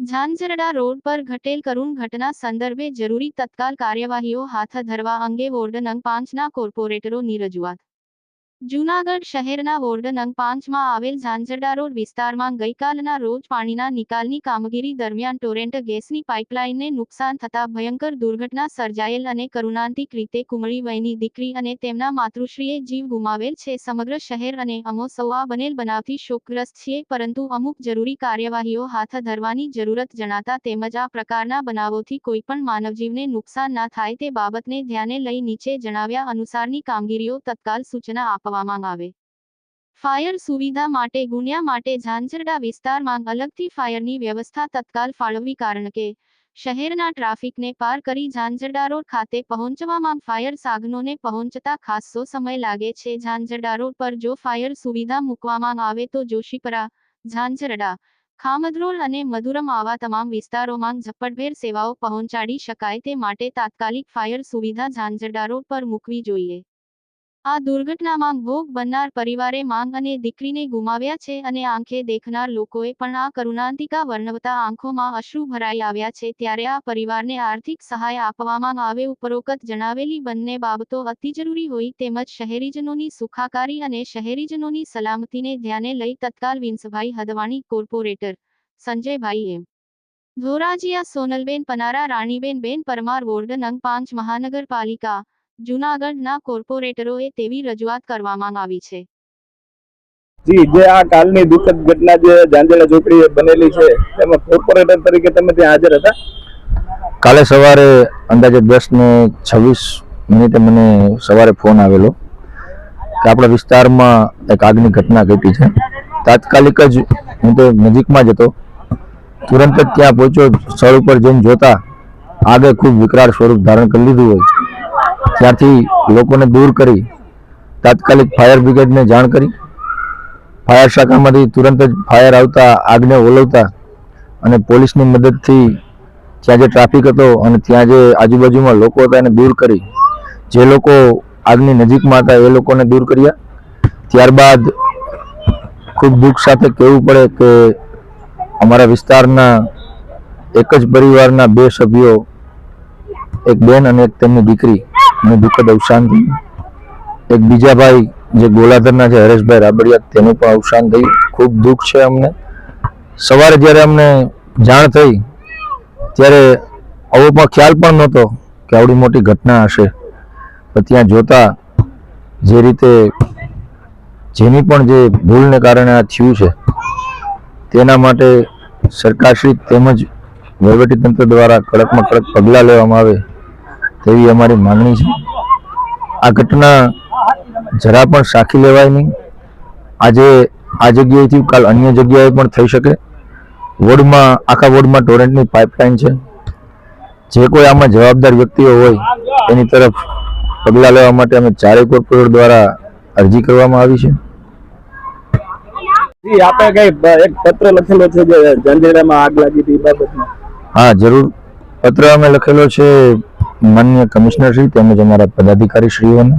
Zanzarda road પર ઘટેલ કરુણ ઘટના સંદર્ભે જરૂરી તત્કાલ કાર્યવાહીઓ હાથ ધરવા અંગે વોર્ડ નંગ પાંચના કોર્પોરેટરોની રજૂઆત. જૂનાગઢ શહેરના વોર્ડન અંગ પાંચમાં આવેલ ઝાંઝરડા રોડ વિસ્તારમાં ગઈકાલના રોજ પાણીના નિકાલની કામગીરી દરમિયાન ટોરેન્ટ ગેસની પાઇપલાઇનને નુકસાન થતા ભયંકર દુર્ઘટના સર્જાયેલ અને કરુણાંતિક રીતે કુમળી વયની દીકરી અને તેમના માતૃશ્રીએ જીવ ગુમાવેલ છે. સમગ્ર શહેર અને અમો સૌ બનેલ બનાવથી શોકગ્રસ્ત છીએ, પરંતુ અમુક જરૂરી કાર્યવાહીઓ હાથ ધરવાની જરૂરત જણાતા તેમજ આ પ્રકારના બનાવોથી કોઈપણ માનવજીવને નુકસાન ના થાય તે બાબતને ધ્યાને લઈ નીચે જણાવ્યા અનુસારની કામગીરીઓ તત્કાલ સૂચના આપવામાં આવે. ફાયર સુવિધા માટે ગુણ્યા માટે ઝાંઝરડા વિસ્તારમાં અલગથી ફાયરની વ્યવસ્થા તત્કાલ ફાળવવી કારણ કે, શહેરના ટ્રાફિકને પાર કરી ઝાંઝરડા રોડ ખાતે પહોંચવામાં ફાયર સાધનોને પહોંચતા ખાસ્સો સમય લાગે છે. ઝાંઝરડા રોડ પર જો ફાયર સુવિધા મૂકવામાં આવે તો જોશીપરા, ઝાંઝરડા ખામદરોલ અને મધુરમ આવા તમામ વિસ્તારોમાં ઝપટભેર સેવાઓ પહોંચાડી શકાય તે માટે તાત્કાલિક ફાયર સુવિધા ઝાંઝરડા રોડ પર મૂકવી જોઈએ. આ દુર્ઘટનામાં ભોગ બનનાર પરિવારે માંગ અને દીકરીને ગુમાવ્યા છે અને આંખે દેખનાર લોકોએ પણ આ કરુણાંતિકા વર્ણવતા આંખોમાં અશ્રુ ભરાઈ આવ્યા છે ત્યારે આ પરિવારને આર્થિક સહાય આપવામાં આવે ઉપરોક્ત જણાવેલી બંને બાબતો અતિ જરૂરી હોય તેમજ શહેરીજનોની સુખાકારી અને શહેરીજનોની સલામતીને ધ્યાને લઈ તત્કાલ વિંસભાઈ હદવાણી કોર્પોરેટર સંજયભાઈ એમ. ધોરાજીયા સોનલબેન પનારા, રાણીબેન બેન પરમાર વોર્ડ, નંગ પાંચ, મહાનગરપાલિકા જૂનાગઢના કોર્પોરેટરોએ તેવી રજૂઆત કરવામાં આવી છે. જી જે આ કાલની દુઃખદ ઘટના જે જાંજેડા ચોકડીએ બનેલી છે એમાં કોર્પોરેટર તરીકે તમે ત્યાં હાજર હતા? કાલે સવારે અંદાજે દસ ને છવ્વીસ મિનિટે મને સવારે ફોન આવેલો કે આપણા વિસ્તારમાં એક આગની ઘટના ઘટી છે. તાત્કાલિક જ હું તો નજીકમાં જ હતો. તુરંત જ ત્યાં પહોંચ્યો સ્થળ ઉપર જઈને જોતા આગે ખૂબ વિકરાળ સ્વરૂપ ધારણ કરી લીધું હોય ત્યાંથી લોકોને દૂર કરી, તાત્કાલિક ફાયર બ્રિગેડને જાણ કરી. ફાયર શાખામાંથી તુરંત જ ફાયર આવતા, આગને ઓલવતા અને પોલીસની મદદથી ત્યાં જે ટ્રાફિક હતો અને ત્યાં જે આજુબાજુમાં લોકો હતા એને દૂર કરી. જે લોકો આગની નજીકમાં હતા એ લોકોને દૂર કર્યા. ત્યારબાદ ખૂબ દુઃખ સાથે કહેવું પડે કે અમારા વિસ્તારના એક જ પરિવારના બે સભ્યો, એક બેન અને એક તેમની દીકરી. નું દુઃખદ અવસાન થયું. એક બીજા ભાઈ, જે ગોલાધરના છે, હરેશભાઈ રાબડિયા, તેનું પણ અવસાન થયું. ખૂબ દુઃખ છે અમને. સવારે જ્યારે અમને જાણ થઈ, ત્યારે આવો પણ ખ્યાલ પણ નહોતો કે આવડી મોટી ઘટના હશે. પણ ત્યાં જોતા, જે રીતે જેની પણ જે ભૂલને કારણે આ થયું છે, તેના માટે સરકારશ્રી તેમજ વહીવટીતંત્ર દ્વારા કડકમાં કડક પગલાં લેવામાં આવે. તેવી અમારી માંગણી છે. આ ઘટના જરા પણ સાખી લેવાય નહીં. આજે આ જગ્યાએથી કાલ અન્ય જગ્યાએ પણ થઈ શકે. વોર્ડમાં આખા વોર્ડમાં ટોરેન્ટની પાઇપલાઇન છે. જે કોઈ આમાં જવાબદાર વ્યક્તિઓ હોય એની તરફ પગલાં લેવા માટે અમે ચારેય કોર્પોરેટર દ્વારા અરજી કરવામાં આવી છે. જી આપણે કઈ એક પત્ર લખેલો છે જે આગ લાગી હતી બાબતમાં? હા જરૂર. પત્ર અમે લખેલો છે માન્ય કમિશનરશ્રી તેમજ અમારા પદાધિકારી શ્રીઓને.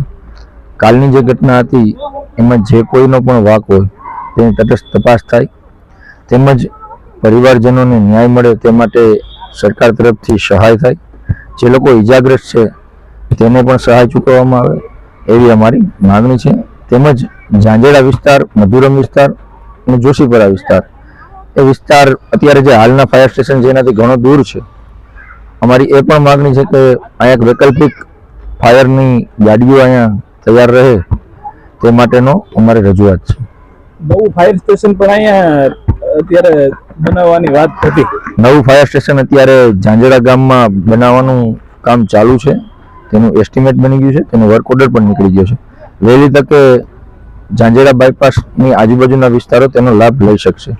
કાલની જે ઘટના હતી, એમાં જે કોઈનો પણ વાક હોય, તેની તટસ્થ તપાસ થાય. તેમજ પરિવારજનોને ન્યાય મળે તે માટે સરકાર તરફથી સહાય થાય. જે લોકો ઈજાગ્રસ્ત છે, તેને પણ સહાય ચૂકવવામાં આવે, એવી અમારી માગણી છે. તેમજ ઝાંઝેડા વિસ્તાર, મધુરમ વિસ્તાર અને જોશીપરા વિસ્તાર. એ વિસ્તાર અત્યારે જે હાલના ફાયર સ્ટેશન છે એનાથી ઘણો દૂર છે અમારી એ પણ માગણી છે કે અહીંયા એક વૈકલ્પિક ફાયરની ગાડીઓ અહીંયા તૈયાર રહે તે માટેનો અમારી રજૂઆત છે. નવું ફાયર સ્ટેશન પણ અહીંયા અત્યારે બનાવવાની વાત હતી. નવું ફાયર સ્ટેશન અત્યારે ઝાંઝડા ગામમાં બનાવવાનું કામ ચાલુ છે. તેનું એસ્ટિમેટ બની ગયું છે. તેનો વર્ક ઓર્ડર પણ નીકળી ગયો છે. વહેલી તકે ઝાંઝેડા બાયપાસની આજુબાજુના વિસ્તારો તેનો લાભ લઈ શકશે.